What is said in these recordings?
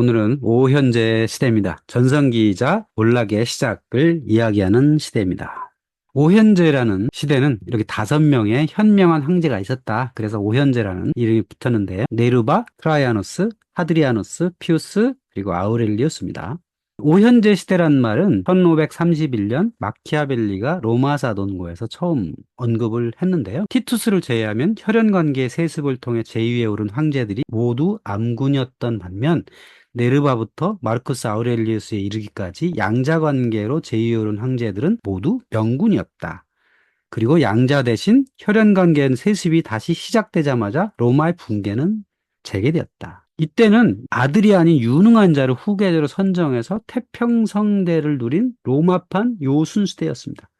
오늘은 오현재 시대입니다. 전성기이자 몰락의 시작을 이야기하는 시대입니다. 오현재라는 시대는 이렇게 다섯 명의 현명한 황제가 있었다. 그래서 오현재라는 이름이 붙었는데 네르바, 트라이아노스, 하드리아노스, 피우스, 그리고 아우렐리우스입니다. 오현재 시대란 말은 1531년 마키아벨리가 로마사 논고에서 처음 언급을 했는데요. 티투스를 제외하면 혈연 관계의 세습을 통해 제위에 오른 황제들이 모두 암군이었던 반면 네르바부터 마르쿠스 아우렐리우스에 이르기까지 양자 관계로 제위에 오른 황제들은 모두 명군이었다. 그리고 양자 대신 혈연 관계는 세습이 다시 시작되자마자 로마의 붕괴는 재개되었다. 이때는 아들이 아닌 유능한 자를 후계자로 선정해서 태평성대를 누린 로마판 요순시대였습니다.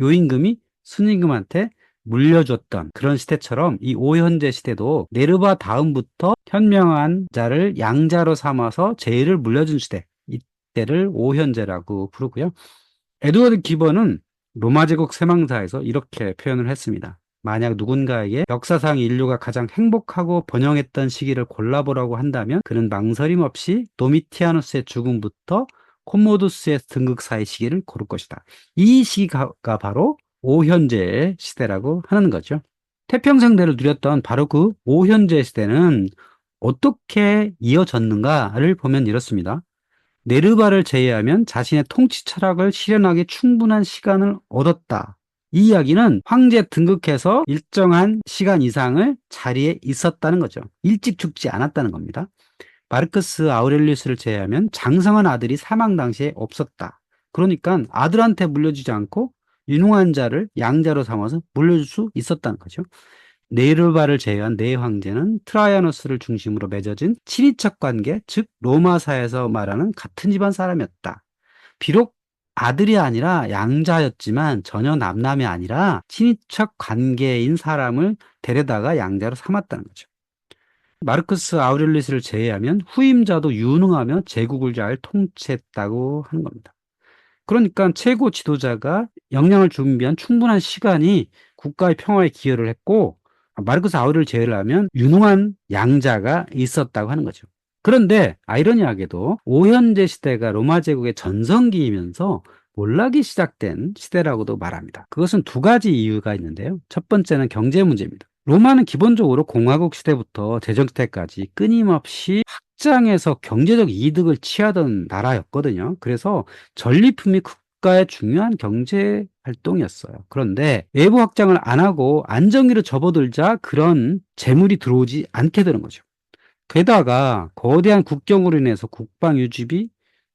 요임금이 순임금한테 물려줬던 그런 시대처럼 이 오현재 시대도 네르바 다음부터 현명한 자를 양자로 삼아서 제의를 물려준 시대 이때를 오현재라고 부르고요. 에드워드 기번은 로마 제국 세망사에서 이렇게 표현을 했습니다. 만약 누군가에게 역사상 인류가 가장 행복하고 번영했던 시기를 골라보라고 한다면 그는 망설임 없이 도미티아누스의 죽음부터 콤모두스의 등극 사이 시기를 고를 것이다. 이 시기가 바로 오현재 시대라고 하는 거죠. 태평성대를 누렸던 바로 그 오현재 시대는 어떻게 이어졌는가를 보면 이렇습니다. 네르바를 제외하면 자신의 통치 철학을 실현하기 충분한 시간을 얻었다. 이 이야기는 황제 등극해서 일정한 시간 이상을 자리에 있었다는 거죠. 일찍 죽지 않았다는 겁니다. 마르크스 아우렐리우스를 제외하면 장성한 아들이 사망 당시에 없었다. 그러니까 아들한테 물려주지 않고 유능한 자를 양자로 삼아서 물려줄 수 있었다는 거죠. 네르바를 제외한 네 황제는 트라이아노스를 중심으로 맺어진 친인척 관계, 즉 로마사에서 말하는 같은 집안 사람이었다. 비록 아들이 아니라 양자였지만 전혀 남남이 아니라 친인척 관계인 사람을 데려다가 양자로 삼았다는 거죠. 마르크스 아우렐리스를 제외하면 후임자도 유능하며 제국을 잘 통치했다고 하는 겁니다. 그러니까 최고 지도자가 역량을 준비한 충분한 시간이 국가의 평화에 기여를 했고 마르크스 아우렐을 제외를 하면 유능한 양자가 있었다고 하는 거죠. 그런데 아이러니하게도 오현재 시대가 로마 제국의 전성기이면서 몰락이 시작된 시대라고도 말합니다. 그것은 두 가지 이유가 있는데요. 첫 번째는 경제 문제입니다. 로마는 기본적으로 공화국 시대부터 제정 때까지 끊임없이 확장해서 경제적 이득을 취하던 나라였거든요. 그래서 전리품이 국가의 중요한 경제 활동이었어요. 그런데 외부 확장을 안 하고 안정기로 접어들자 그런 재물이 들어오지 않게 되는 거죠. 게다가 거대한 국경으로 인해서 국방 유지비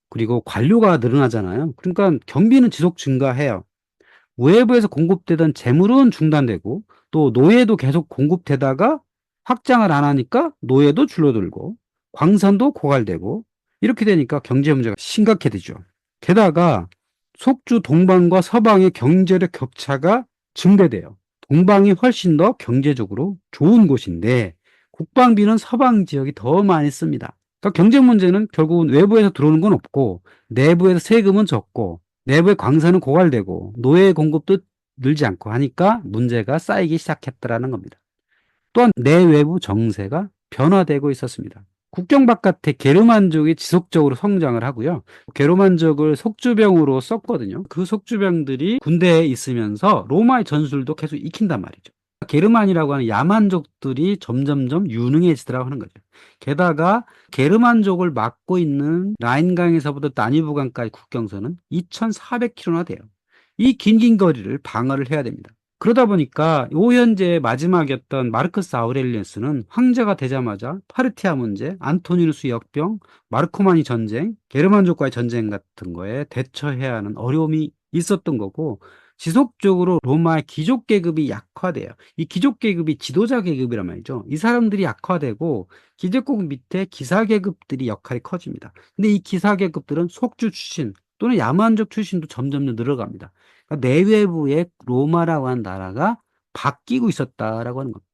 그리고 관료가 늘어나잖아요. 그러니까 경비는 지속 증가해요. 외부에서 공급되던 재물은 중단되고 또 노예도 계속 공급되다가 확장을 안 하니까 노예도 줄어들고 광산도 고갈되고 이렇게 되니까 경제 문제가 심각해지죠. 게다가 속주 동방과 서방의 경제력 격차가 증대돼요. 동방이 훨씬 더 경제적으로 좋은 곳인데 국방비는 서방 지역이 더 많이 씁니다. 그러니까 경제 문제는 결국은 외부에서 들어오는 건 없고 내부에서 세금은 적고 내부의 광산은 고갈되고 노예 공급도 늘지 않고 하니까 문제가 쌓이기 시작했다라는 겁니다. 또한 내외부 정세가 변화되고 있었습니다. 국경 바깥에 게르만족이 지속적으로 성장을 하고요. 게르만족을 속주병으로 썼거든요. 그 속주병들이 군대에 있으면서 로마의 전술도 계속 익힌단 말이죠. 게르만이라고 하는 야만족들이 점점점 유능해지더라고 하는 거죠. 게다가 게르만족을 막고 있는 라인강에서부터 나니부강까지 국경선은 2,400km나 돼요. 이 긴 긴 거리를 방어를 해야 됩니다. 그러다 보니까 오 현재의 마지막이었던 마르크스 아우렐리우스는 황제가 되자마자 파르티아 문제, 안토니누스 역병, 마르코마니 전쟁, 게르만족과의 전쟁 같은 거에 대처해야 하는 어려움이 있었던 거고 지속적으로 로마의 귀족 계급이 약화돼요. 이 귀족 계급이 지도자 계급이란 말이죠. 이 사람들이 약화되고 기득국 밑에 기사 계급들이 역할이 커집니다. 근데 이 기사 계급들은 속주 출신 또는 야만족 출신도 점점 늘어갑니다. 그러니까 내외부의 로마라고 하는 나라가 바뀌고 있었다라고 하는 겁니다.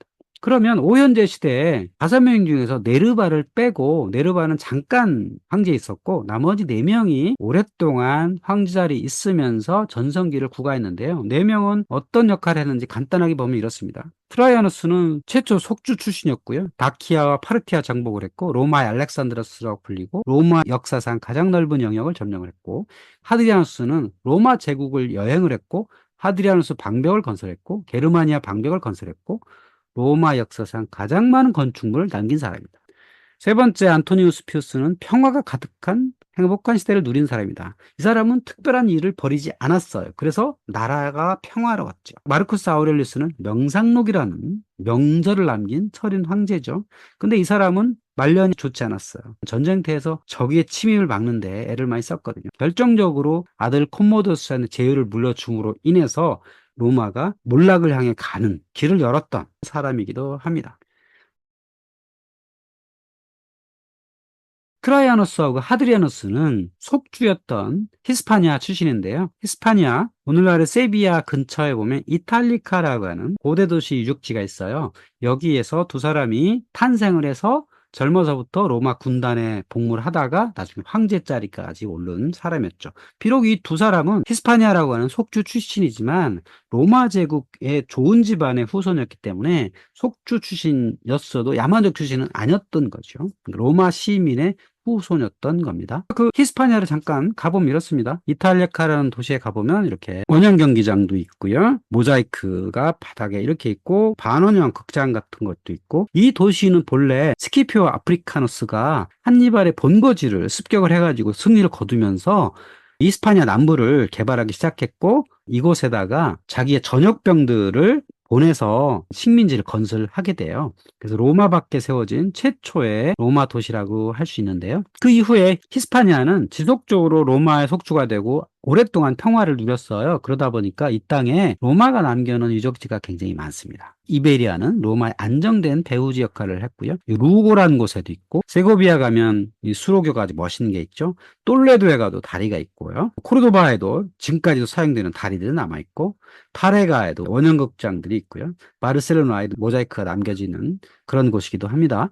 그러면 오현재 시대에 다섯 명 중에서 네르바를 빼고 네르바는 잠깐 황제에 있었고 나머지 네 명이 오랫동안 황제 자리에 있으면서 전성기를 구가했는데요. 네 명은 어떤 역할을 했는지 간단하게 보면 이렇습니다. 트라이아누스는 최초 속주 출신이었고요. 다키아와 파르티아 정복을 했고 로마의 알렉산드로스라고 불리고 로마 역사상 가장 넓은 영역을 점령을 했고 하드리아누스는 로마 제국을 여행을 했고 하드리아누스 방벽을 건설했고 게르마니아 방벽을 건설했고 로마 역사상 가장 많은 건축물을 남긴 사람입니다. 세 번째 안토니우스 피우스는 평화가 가득한 행복한 시대를 누린 사람이다. 이 사람은 특별한 일을 벌이지 않았어요. 그래서 나라가 평화로웠죠. 마르쿠스 아우렐리스는 명상록이라는 명절을 남긴 철인 황제죠. 근데 이 사람은 말년이 좋지 않았어요. 전쟁터에서 적의 침입을 막는데 애를 많이 썼거든요. 결정적으로 아들 콤모도스한테 제의를 물려줌으로 인해서 로마가 몰락을 향해 가는 길을 열었던 사람이기도 합니다. 트라이아노스하고 하드리아노스는 속주였던 히스파니아 출신인데요. 히스파니아, 오늘날의 세비야 근처에 보면 이탈리카라고 하는 고대 도시 유적지가 있어요. 여기에서 두 사람이 탄생을 해서 젊어서부터 로마 군단에 복무를 하다가 나중에 황제 자리까지 오른 사람이었죠. 비록 이 두 사람은 히스파니아라고 하는 속주 출신이지만 로마 제국의 좋은 집안의 후손이었기 때문에 속주 출신이었어도 야만족 출신은 아니었던 거죠. 로마 시민의 후손이었던 겁니다. 그 히스파니아를 잠깐 가보면 이렇습니다. 이탈리아카라는 도시에 가보면 이렇게 원형 경기장도 있고요. 모자이크가 바닥에 이렇게 있고 반원형 극장 같은 것도 있고 이 도시는 본래 스키피오 아프리카누스가 한니발의 본거지를 습격을 해가지고 승리를 거두면서 이스파니아 남부를 개발하기 시작했고 이곳에다가 자기의 전역병들을 보내서 식민지를 건설하게 돼요. 그래서 로마 밖에 세워진 최초의 로마 도시라고 할 수 있는데요. 그 이후에 히스파니아는 지속적으로 로마의 속주가 되고 오랫동안 평화를 누렸어요. 그러다 보니까 이 땅에 로마가 남겨놓은 유적지가 굉장히 많습니다. 이베리아는 로마의 안정된 배후지 역할을 했고요. 루고라는 곳에도 있고 세고비아 가면 이 수로교가 아주 멋있는 게 있죠. 똘레도에 가도 다리가 있고요. 코르도바에도 지금까지도 사용되는 다리들이 남아 있고 타레가에도 원형극장들이 있고요. 바르셀로나에도 모자이크가 남겨지는 그런 곳이기도 합니다.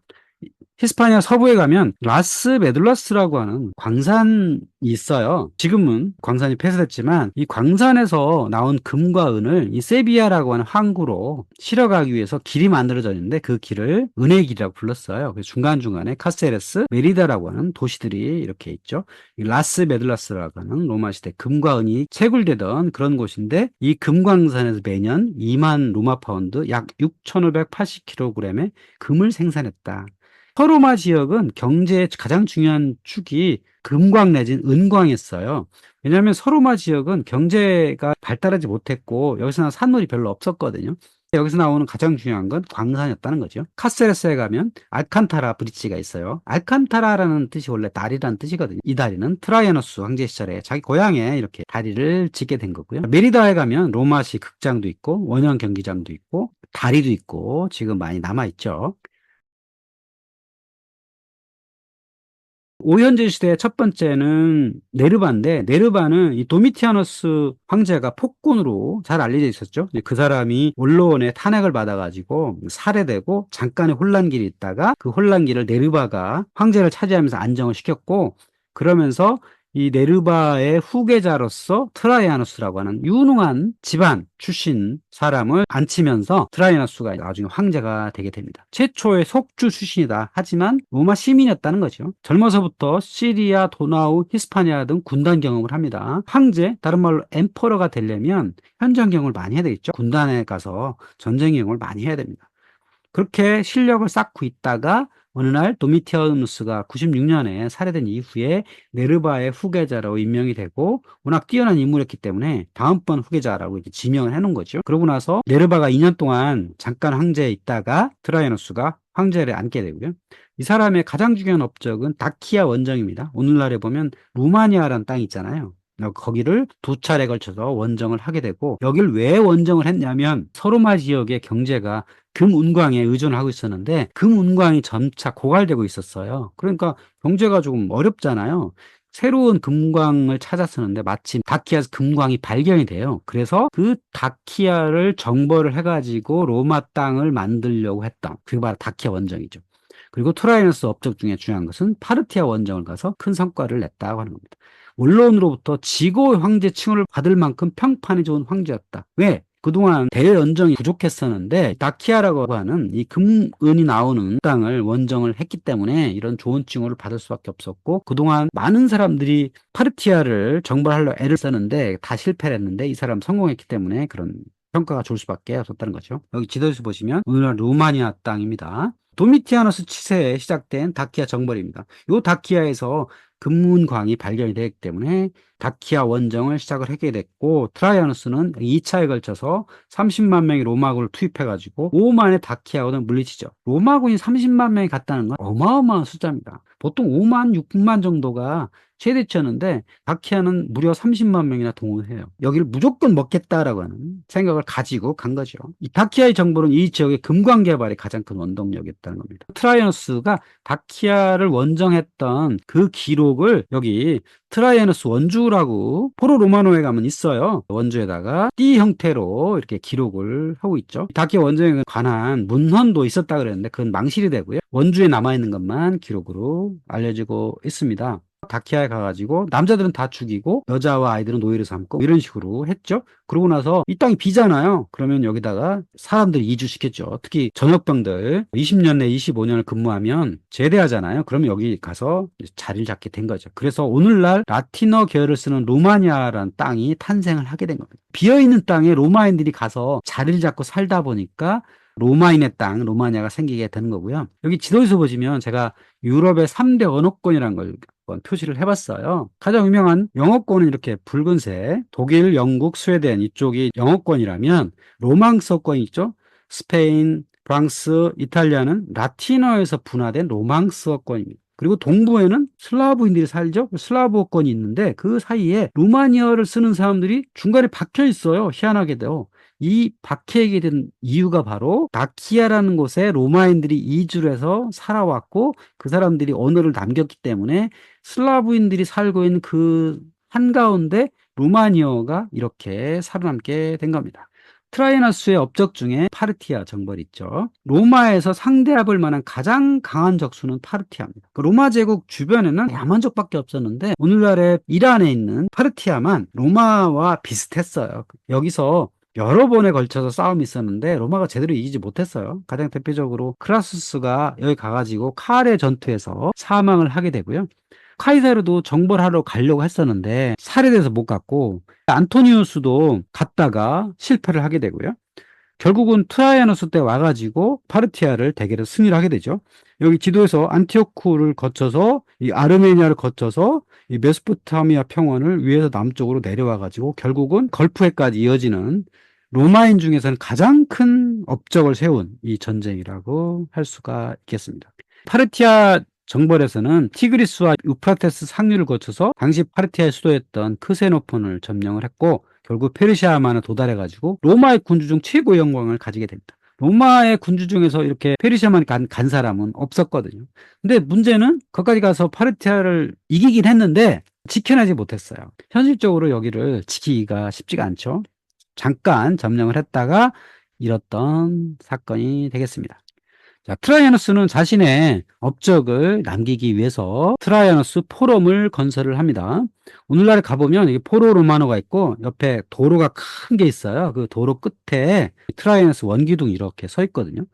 히스파니아 서부에 가면 라스 메둘라스라고 하는 광산이 있어요. 지금은 광산이 폐쇄됐지만 이 광산에서 나온 금과 은을 이 세비야라고 하는 항구로 실어가기 위해서 길이 만들어져 있는데 그 길을 은의 길이라고 불렀어요. 그래서 중간중간에 카세레스, 메리다라고 하는 도시들이 이렇게 있죠. 이 라스 메둘라스라고 하는 로마 시대 금과 은이 채굴되던 그런 곳인데 이 금광산에서 매년 2만 로마 파운드 약 6,580kg의 금을 생산했다. 서로마 지역은 경제의 가장 중요한 축이 금광 내진 은광이었어요. 왜냐하면 서로마 지역은 경제가 발달하지 못했고 여기서 는 산물이 별로 없었거든요. 여기서 나오는 가장 중요한 건 광산이었다는 거죠. 카세레스에 가면 알칸타라 브릿지가 있어요. 알칸타라라는 뜻이 원래 다리라는 뜻이거든요. 이 다리는 트라이아노스 황제 시절에 자기 고향에 이렇게 다리를 짓게 된 거고요. 메리다에 가면 로마식 극장도 있고 원형 경기장도 있고 다리도 있고 지금 많이 남아 있죠. 오현재 시대의 첫 번째는 네르바인데 네르바는 이 도미티아누스 황제가 폭군으로 잘 알려져 있었죠. 그 사람이 원로원의 탄핵을 받아가지고 살해되고 잠깐의 혼란길이 있다가 그 혼란길을 네르바가 황제를 차지하면서 안정을 시켰고 그러면서 이 네르바의 후계자로서 트라이아누스라고 하는 유능한 집안 출신 사람을 앉히면서 트라이아누스가 나중에 황제가 되게 됩니다. 최초의 속주 출신이다. 하지만 로마 시민이었다는 거죠. 젊어서부터 시리아, 도나우, 히스파니아 등 군단 경험을 합니다. 황제, 다른 말로 엠퍼러가 되려면 현장 경험을 많이 해야 되겠죠. 군단에 가서 전쟁 경험을 많이 해야 됩니다. 그렇게 실력을 쌓고 있다가 어느 날 도미티아누스가 96년에 살해된 이후에 네르바의 후계자로 임명이 되고 워낙 뛰어난 인물이었기 때문에 다음번 후계자라고 이렇게 지명을 해놓은 거죠. 그러고 나서 네르바가 2년 동안 잠깐 황제에 있다가 트라이아누스가 황제를 앉게 되고요. 이 사람의 가장 중요한 업적은 다키아 원정입니다. 오늘날에 보면 루마니아라는 땅이 있잖아요. 거기를 두 차례 걸쳐서 원정을 하게 되고 여길 왜 원정을 했냐면 서로마 지역의 경제가 금운광에 의존을 하고 있었는데 금운광이 점차 고갈되고 있었어요. 그러니까 경제가 조금 어렵잖아요. 새로운 금광을 찾았었는데 마침 다키아에서 금광이 발견이 돼요. 그래서 그 다키아를 정벌을 해가지고 로마 땅을 만들려고 했던 그게 바로 다키아 원정이죠. 그리고 트라이너스 업적 중에 중요한 것은 파르티아 원정을 가서 큰 성과를 냈다고 하는 겁니다. 원로원으로부터 지고 황제 칭호를 받을 만큼 평판이 좋은 황제였다. 왜? 그동안 대연정이 부족했었는데 다키아라고 하는 이 금은이 나오는 땅을 원정을 했기 때문에 이런 좋은 칭호를 받을 수밖에 없었고 그동안 많은 사람들이 파르티아를 정벌하려 애를 썼는데 다 실패를 했는데 이 사람 성공했기 때문에 그런 평가가 좋을 수밖에 없었다는 거죠. 여기 지도에서 보시면 오늘날 루마니아 땅입니다. 도미티아누스 치세에 시작된 다키아 정벌입니다. 이 다키아에서 금문광이 발견이 되기 때문에 다키아 원정을 시작을 하게 됐고 트라이아누스는 2차에 걸쳐서 30만 명의 로마군을 투입해가지고 5만의 다키아군을 물리치죠. 로마군이 30만 명이 갔다는 건 어마어마한 숫자입니다. 보통 5만, 6만 정도가 최대치였는데 다키아는 무려 30만 명이나 동원해요. 여기를 무조건 먹겠다라고 하는 생각을 가지고 간 거죠. 이 다키아의 정보는 이 지역의 금광 개발이 가장 큰 원동력이었다는 겁니다. 트라이아누스가 다키아를 원정했던 그 기록을 여기 트라이아누스 원주라고 포로 로마노에 가면 있어요. 원주에다가 띠 형태로 이렇게 기록을 하고 있죠. 다키아 원정에 관한 문헌도 있었다 그랬는데 그건 망실이 되고요. 원주에 남아있는 것만 기록으로 알려지고 있습니다. 다키아에 가가지고 남자들은 다 죽이고 여자와 아이들은 노예를 삼고 이런 식으로 했죠. 그러고 나서 이 땅이 비잖아요. 그러면 여기다가 사람들 이주시켰죠. 특히 전역병들 20년 내 25년을 근무하면 제대하잖아요. 그러면 여기 가서 자리를 잡게 된 거죠. 그래서 오늘날 라틴어 계열을 쓰는 로마니아라는 땅이 탄생을 하게 된 겁니다. 비어있는 땅에 로마인들이 가서 자리를 잡고 살다 보니까 로마인의 땅, 로마니아가 생기게 되는 거고요. 여기 지도에서 보시면 제가 유럽의 3대 언어권이라는 걸 한번 표시를 해봤어요. 가장 유명한 영어권은 이렇게 붉은색, 독일, 영국, 스웨덴 이쪽이 영어권이라면 로망스어권이 있죠. 스페인, 프랑스, 이탈리아는 라틴어에서 분화된 로망스어권입니다. 그리고 동부에는 슬라브인들이 살죠. 슬라브어권이 있는데 그 사이에 루마니아를 쓰는 사람들이 중간에 박혀 있어요. 희한하게도. 이 박해하게 된 이유가 바로 다키아라는 곳에 로마인들이 이주를 해서 살아왔고 그 사람들이 언어를 남겼기 때문에 슬라브인들이 살고 있는 그 한가운데 루마니어가 이렇게 살아남게 된 겁니다. 트라이나스의 업적 중에 파르티아 정벌이 있죠. 로마에서 상대해 볼 만한 가장 강한 적수는 파르티아입니다. 그 로마 제국 주변에는 야만족밖에 없었는데 오늘날의 이란에 있는 파르티아만 로마와 비슷했어요. 여기서 여러 번에 걸쳐서 싸움이 있었는데 로마가 제대로 이기지 못했어요. 가장 대표적으로 크라수스가 여기 가가지고 카레 전투에서 사망을 하게 되고요. 카이사르도 정벌 하러 가려고 했었는데 살해돼서 못 갔고 안토니우스도 갔다가 실패를 하게 되고요. 결국은 트라이아누스 때 와가지고 파르티아를 대결해서 승리를 하게 되죠. 여기 지도에서 안티오쿠를 거쳐서 이 아르메니아를 거쳐서 이 메소포타미아 평원을 위에서 남쪽으로 내려와가지고 결국은 걸프해까지 이어지는 로마인 중에서는 가장 큰 업적을 세운 이 전쟁이라고 할 수가 있겠습니다. 파르티아 정벌에서는 티그리스와 유프라테스 상류를 거쳐서 당시 파르티아의 수도였던 크세노폰을 점령을 했고 결국 페르시아만에 도달해가지고 로마의 군주 중 최고의 영광을 가지게 됩니다. 로마의 군주 중에서 이렇게 페르시아만 간, 간 사람은 없었거든요. 근데 문제는 거기까지 가서 파르티아를 이기긴 했는데 지켜내지 못했어요. 현실적으로 여기를 지키기가 쉽지가 않죠. 잠깐 점령을 했다가 잃었던 사건이 되겠습니다. 자, 트라이아누스는 자신의 업적을 남기기 위해서 트라이아누스 포럼을 건설을 합니다. 오늘날에 가보면 이 포로 로마노가 있고 옆에 도로가 큰 게 있어요. 그 도로 끝에 트라이아누스 원기둥이 이렇게 서 있거든요.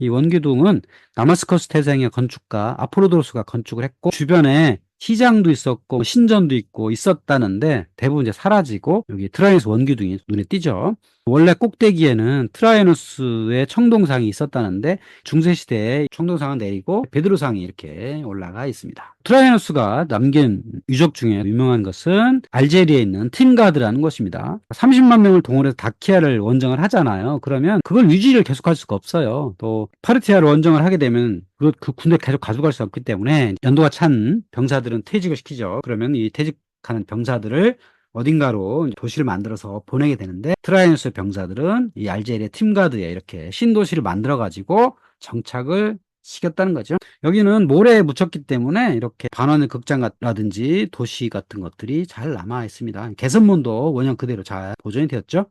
이 원기둥은 다마스커스 태생의 건축가 아포로도로스가 건축을 했고 주변에 시장도 있었고 신전도 있고 있었다는데 대부분 이제 사라지고 여기 트라이누스 원기둥이 눈에 띄죠. 원래 꼭대기에는 트라이누스의 청동상이 있었다는데 중세 시대에 청동상을 내리고 베드로상이 이렇게 올라가 있습니다. 트라이누스가 남긴 유적 중에 유명한 것은 알제리에 있는 팀가드라는 곳입니다. 30만 명을 동원해서 다키아를 원정을 하잖아요. 그러면 그걸 유지를 계속할 수가 없어요. 또 파르티아를 원정을 하게 되면 그, 그 군대 계속 가져갈 수 없기 때문에 연도가 찬 병사들은 퇴직을 시키죠. 그러면 이 퇴직 하는 병사들을 어딘가로 도시를 만들어서 보내게 되는데 트라이누스 병사들은 이 알제리의 팀가드에 이렇게 신도시를 만들어 가지고 정착을 시켰다는 거죠. 여기는 모래에 묻혔기 때문에 이렇게 반원의 극장이라든지 도시 같은 것들이 잘 남아 있습니다. 개선문도 원형 그대로 잘 보존이 되었죠.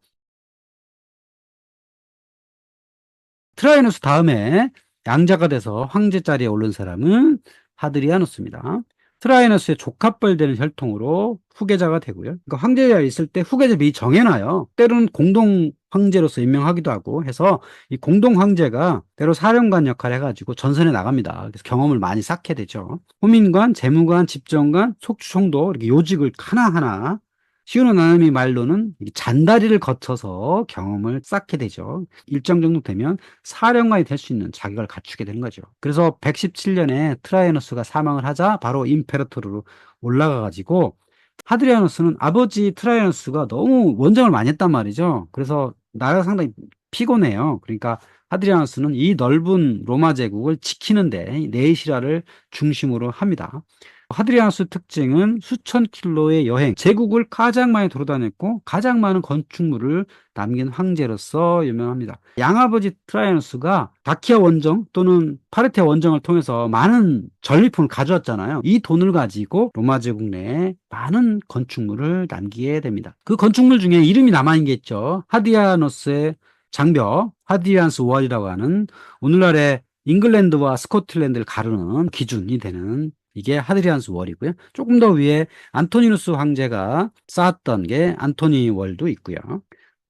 트라이누스 다음에 양자가 돼서 황제 자리에 오른 사람은 하드리아누스입니다. 트라이너스의 조카뻘 되는 혈통으로 후계자가 되고요. 그러니까 황제가 있을 때 후계자 미리 정해놔요. 때로는 공동 황제로서 임명하기도 하고 해서 이 공동 황제가 때로 사령관 역할을 해가지고 전선에 나갑니다. 그래서 경험을 많이 쌓게 되죠. 호민관, 재무관, 집정관, 속주총도 이렇게 요직을 하나하나 시우노 나나미 말로는 이 잔다리를 거쳐서 경험을 쌓게 되죠. 일정 정도 되면 사령관이 될 수 있는 자격을 갖추게 되는 거죠. 그래서 117년에 트라이너스가 사망을 하자 바로 임페르토르로 올라가 가지고 하드리아누스는 아버지 트라이너스가 너무 원정을 많이 했단 말이죠. 그래서 나라가 상당히 피곤해요. 그러니까 하드리아누스는 이 넓은 로마 제국을 지키는데 네이시라를 중심으로 합니다. 하드리아누스 특징은 수천 킬로의 여행, 제국을 가장 많이 돌아다녔고 가장 많은 건축물을 남긴 황제로서 유명합니다. 양아버지 트라이아누스가 다키아 원정 또는 파르테 원정을 통해서 많은 전리품을 가져왔잖아요. 이 돈을 가지고 로마 제국 내에 많은 건축물을 남기게 됩니다. 그 건축물 중에 이름이 남아있는 게 있죠. 하디아누스의 장벽, 하디안스 월이라고 하는 오늘날의 잉글랜드와 스코틀랜드를 가르는 기준이 되는 이게 하드리안스 월이고요. 조금 더 위에 안토니누스 황제가 쌓았던 게 안토니 월도 있고요.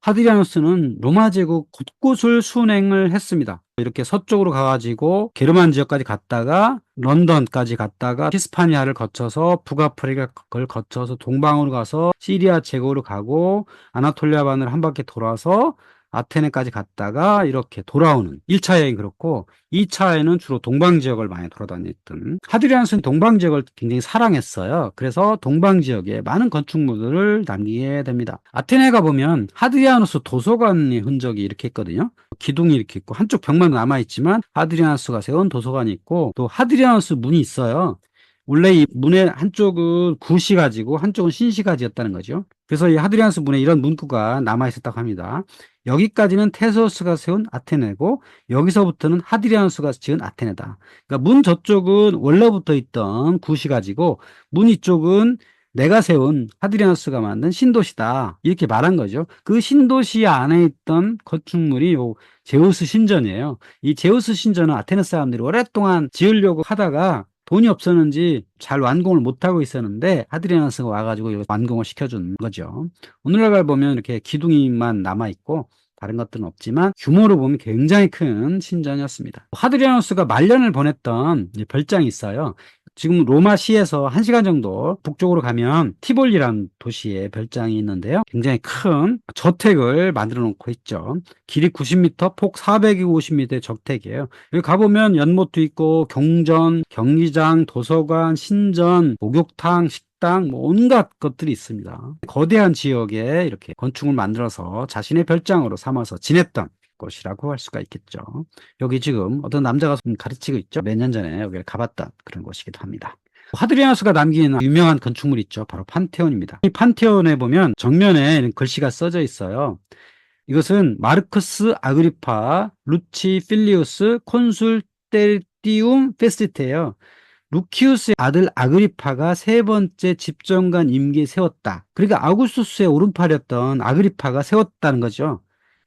하드리아누스는 로마 제국 곳곳을 순행을 했습니다. 이렇게 서쪽으로 가가지고 게르만 지역까지 갔다가 런던까지 갔다가 히스파니아를 거쳐서 북아프리카를 거쳐서 동방으로 가서 시리아 제국으로 가고 아나톨리아 반을 한 바퀴 돌아서 아테네까지 갔다가 이렇게 돌아오는 1차 여행 그렇고 2차에는 주로 동방 지역을 많이 돌아다녔던 하드리안스는 동방 지역을 굉장히 사랑했어요. 그래서 동방 지역에 많은 건축물들을 남기게 됩니다. 아테네 가 보면 하드리아누스 도서관의 흔적이 이렇게 있거든요. 기둥이 이렇게 있고 한쪽 벽만 남아 있지만 하드리아누스가 세운 도서관이 있고 또 하드리아누스 문이 있어요. 원래 이 문의 한쪽은 구시 가지고 한쪽은 신시 가지였다는 거죠. 그래서 이 하드리안스 문에 이런 문구가 남아 있었다고 합니다. 여기까지는 테소스가 세운 아테네고 여기서부터는 하드리안스가 지은 아테네다. 그러니까 문 저쪽은 원래부터 있던 구시 가지고 문 이쪽은 내가 세운 하드리안스가 만든 신도시다. 이렇게 말한 거죠. 그 신도시 안에 있던 건축물이 요 제우스 신전이에요. 이 제우스 신전은 아테네 사람들이 오랫동안 지으려고 하다가 돈이 없었는지 잘 완공을 못하고 있었는데 하드리아누스가 와가지고 완공을 시켜준 거죠. 오늘날 보면 이렇게 기둥이만 남아있고 다른 것들은 없지만 규모로 보면 굉장히 큰 신전이었습니다. 하드리아누스가 말년을 보냈던 별장이 있어요. 지금 로마시에서 1시간 정도 북쪽으로 가면 티볼리라는 도시에 별장이 있는데요. 굉장히 큰 저택을 만들어 놓고 있죠. 길이 90m, 폭 450m의 저택이에요. 여기 가보면 연못도 있고 경전, 경기장, 도서관, 신전, 목욕탕, 식당, 뭐 온갖 것들이 있습니다. 거대한 지역에 이렇게 건축을 만들어서 자신의 별장으로 삼아서 지냈던 곳이라고 할 수가 있겠죠. 여기 지금 어떤 남자가 가르치고 있죠. 몇 년 전에 여기를 가봤던 그런 곳이기도 합니다. 하드리아누스가 남긴 유명한 건축물 있죠. 바로 판테온입니다. 이 판테온에 보면 정면에 글씨가 써져 있어요. 이것은 마르크스 아그리파 루치 필리우스 콘술 텔디움 페스티예요. 루키우스의 아들 아그리파가 세 번째 집정관 임기에 세웠다. 그러니까 아구스투스의 오른팔이었던 아그리파가 세웠다는 거죠.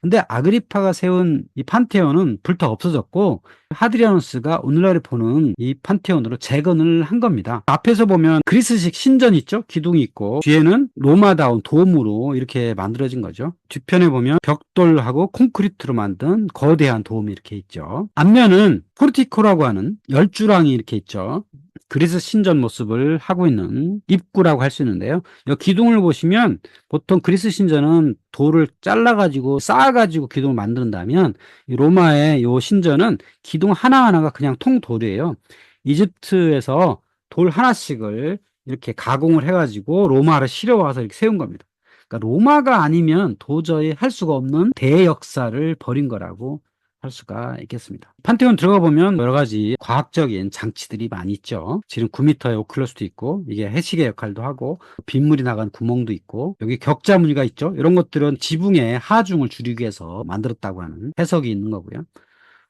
근데 아그리파가 세운 이 판테온은 불타 없어졌고 하드리아누스가 오늘날에 보는 이 판테온으로 재건을 한 겁니다. 앞에서 보면 그리스식 신전 있죠? 기둥이 있고 뒤에는 로마다운 도움으로 이렇게 만들어진 거죠. 뒤편에 보면 벽돌하고 콘크리트로 만든 거대한 도움이 이렇게 있죠. 앞면은 포르티코라고 하는 열주랑이 이렇게 있죠. 그리스 신전 모습을 하고 있는 입구라고 할 수 있는데요. 이 기둥을 보시면 보통 그리스 신전은 돌을 잘라가지고 쌓아가지고 기둥을 만든다면 로마의 이 신전은 기둥 하나하나가 그냥 통돌이에요. 이집트에서 돌 하나씩을 이렇게 가공을 해가지고 로마를 실어와서 이렇게 세운 겁니다. 그러니까 로마가 아니면 도저히 할 수가 없는 대역사를 벌인 거라고 할 수가 있겠습니다. 판테온 들어가 보면 여러 가지 과학적인 장치들이 많이 있죠. 지름 9m의 오클러스도 있고 이게 해시계 역할도 하고 빗물이 나간 구멍도 있고 여기 격자 무늬가 있죠. 이런 것들은 지붕의 하중을 줄이기 위해서 만들었다고 하는 해석이 있는 거고요.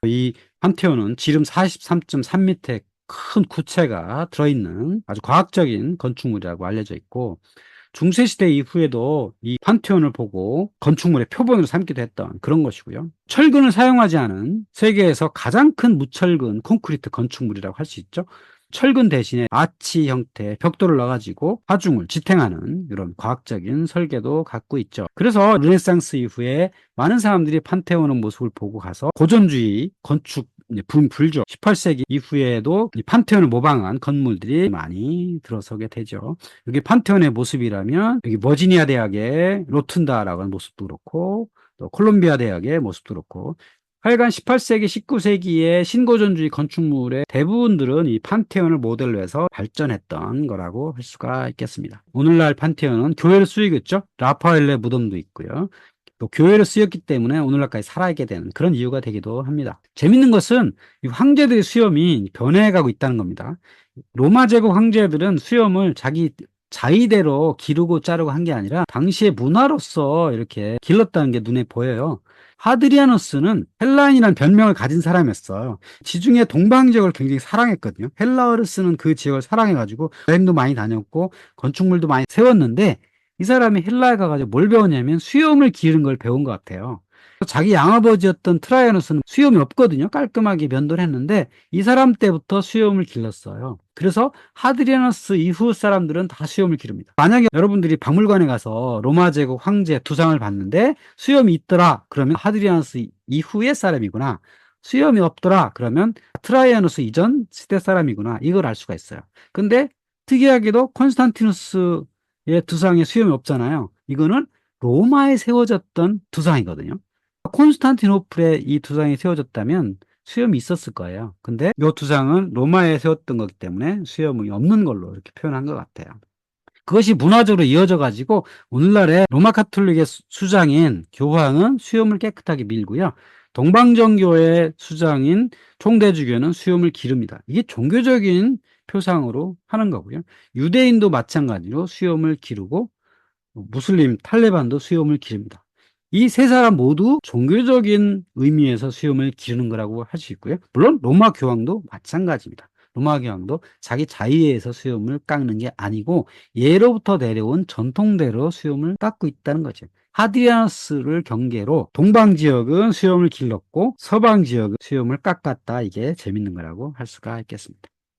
이 판테온은 지름 43.3m의 큰 구체가 들어있는 아주 과학적인 건축물이라고 알려져 있고 중세시대 이후에도 이 판테온을 보고 건축물의 표본으로 삼기도 했던 그런 것이고요. 철근을 사용하지 않은 세계에서 가장 큰 무철근 콘크리트 건축물이라고 할 수 있죠. 철근 대신에 아치 형태의 벽돌을 넣어가지고 하중을 지탱하는 이런 과학적인 설계도 갖고 있죠. 그래서 르네상스 이후에 많은 사람들이 판테온의 모습을 보고 가서 고전주의 건축 붐 불죠. 18세기 이후에도 이 판테온을 모방한 건물들이 많이 들어서게 되죠. 여기 판테온의 모습이라면 여기 버지니아 대학의 로튼다라고 하는 모습도 그렇고 또 콜롬비아 대학의 모습도 그렇고 하여간 18세기, 19세기의 신고전주의 건축물의 대부분들은 이 판테온을 모델로 해서 발전했던 거라고 할 수가 있겠습니다. 오늘날 판테온은 교회를 쓰이겠죠? 라파엘레 무덤도 있고요. 또 교회를 쓰였기 때문에 오늘날까지 살아있게 되는 그런 이유가 되기도 합니다. 재밌는 것은 이 황제들의 수염이 변해가고 있다는 겁니다. 로마 제국 황제들은 수염을 자기 자의대로 기르고 자르고 한 게 아니라 당시의 문화로서 이렇게 길렀다는 게 눈에 보여요. 하드리아누스는 헬라인이라는 별명을 가진 사람이었어요. 지중해 동방 지역을 굉장히 사랑했거든요. 헬라어를 쓰는 그 지역을 사랑해가지고 여행도 많이 다녔고 건축물도 많이 세웠는데 이 사람이 헬라에 가가지고 뭘 배웠냐면 수염을 기르는 걸 배운 것 같아요. 자기 양아버지였던 트라이아누스는 수염이 없거든요. 깔끔하게 면도를 했는데 이 사람 때부터 수염을 길렀어요. 그래서 하드리아누스 이후 사람들은 다 수염을 기릅니다. 만약에 여러분들이 박물관에 가서 로마 제국 황제 두상을 봤는데 수염이 있더라 그러면 하드리아누스 이후의 사람이구나. 수염이 없더라 그러면 트라이아누스 이전 시대 사람이구나. 이걸 알 수가 있어요. 근데 특이하게도 콘스탄티누스 의 두상에 수염이 없잖아요. 이거는 로마에 세워졌던 두상이거든요. 콘스탄티노플에 이 두상이 세워졌다면 수염이 있었을 거예요. 근데 이 두상은 로마에 세웠던 거기 때문에 수염이 없는 걸로 이렇게 표현한 것 같아요. 그것이 문화적으로 이어져 가지고 오늘날의 로마 카톨릭의 수- 수장인 교황은 수염을 깨끗하게 밀고요. 동방정교의 수장인 총대주교는 수염을 기릅니다. 이게 종교적인 표상으로 하는 거고요. 유대인도 마찬가지로 수염을 기르고 무슬림 탈레반도 수염을 기릅니다. 이 세 사람 모두 종교적인 의미에서 수염을 기르는 거라고 할 수 있고요. 물론 로마 교황도 마찬가지입니다. 로마 교황도 자기 자의에서 수염을 깎는 게 아니고 예로부터 내려온 전통대로 수염을 깎고 있다는 거죠. 하디아스를 경계로 동방 지역은 수염을 길렀고 서방 지역은 수염을 깎았다. 이게 재밌는 거라고 할 수가 있겠습니다.